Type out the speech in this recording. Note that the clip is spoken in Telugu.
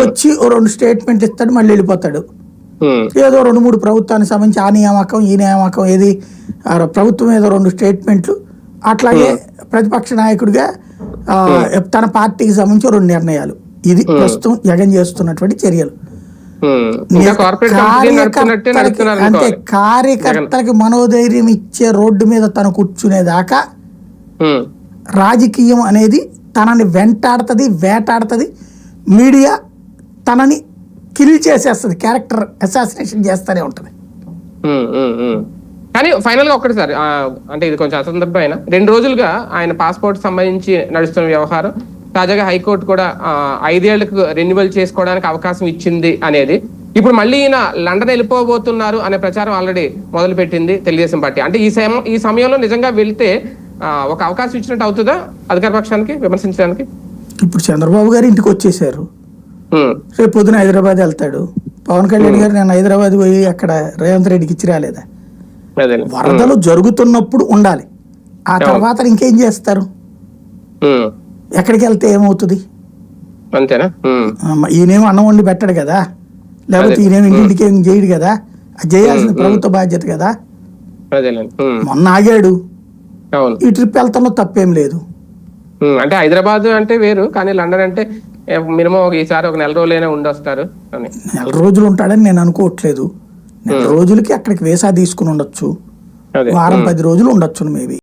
వచ్చి రెండు స్టేట్మెంట్లు ఇస్తాడు మళ్ళీ వెళ్ళిపోతాడు. ఏదో రెండు మూడు ప్రభుత్వానికి సంబంధించి ఆ నియామకం ఈ నియామకం ఏది ప్రభుత్వం ఏదో రెండు స్టేట్మెంట్లు అట్లాగే ప్రతిపక్ష నాయకుడిగా తన పార్టీకి సంబంధించి రెండు నిర్ణయాలు. ఇది ప్రస్తుతం జగన్ చేస్తున్నటువంటి చర్యలు. అంటే. కార్యకర్తలకి మనోధైర్యం ఇచ్చే రోడ్డు మీద తను కూర్చునేదాకా రాజకీయం అనేది తనని వెంటాడుతుంది వేటాడుతుంది. మీడియా తనని కిల్ చేసేస్తుంది. క్యారెక్టర్ అసాసినేషన్ చేస్తూనే ఉంటుంది. కానీ ఫైనల్గా ఒక్కటి సార్ ఆ, అంటే ఇది కొంచెం అసందర్భం అయినా రెండు రోజులుగా ఆయన పాస్పోర్ట్ సంబంధించి నడుస్తున్న వ్యవహారం తాజాగా హైకోర్టు కూడా ఐదేళ్ళకు రెన్యువల్ చేసుకోవడానికి అవకాశం ఇచ్చింది అనేది. ఇప్పుడు మళ్ళీ ఈయన లండన్ వెళ్ళిపోబోతున్నారు అనే ప్రచారం ఆల్రెడీ మొదలు పెట్టింది తెలుగుదేశం పార్టీ. అంటే ఈ సమయం ఈ సమయంలో నిజంగా వెళ్తే ఒక అవకాశం ఇచ్చినట్టు అవుతుందా అధికార పక్షానికి విమర్శించడానికి? ఇప్పుడు చంద్రబాబు గారు ఇంటికి వచ్చేసారు. రేపు పొద్దున హైదరాబాద్ వెళ్తాడు. పవన్ కళ్యాణ్ గారు నేను హైదరాబాద్ పోయి అక్కడ రేవంత్ రెడ్డికి ఇచ్చి రాలేదా వరదలు జరుగుతున్నప్పుడు ఉండాలి. ఆ తర్వాత ఇంకేం చేస్తారు? ఎక్కడికి వెళ్తే ఏమవుతుంది? అంతేనా? ఈయనేమో అన్నం వండి పెట్టడు కదా? లేకపోతే ఈయనేమో ఇంటింటికి ఏం చేయడు కదా? అది చేయాల్సిన ప్రభుత్వ బాధ్యత కదా? మొన్న ఆగాడు. ఈ ట్రిప్ వెళ్తాలో తప్పేం లేదు. అంటే హైదరాబాద్ అంటే వేరు కానీ లండన్ అంటే మినిమం ఒక ఈసారి ఒక నెల రోజులైనా ఉండొస్తారు అని. నెల రోజులు ఉంటాడని నేను అనుకోవట్లేదు. నెల రోజులకి అక్కడికి వేసా తీసుకుని ఉండొచ్చు. వారం పది రోజులు ఉండొచ్చు మేబీ.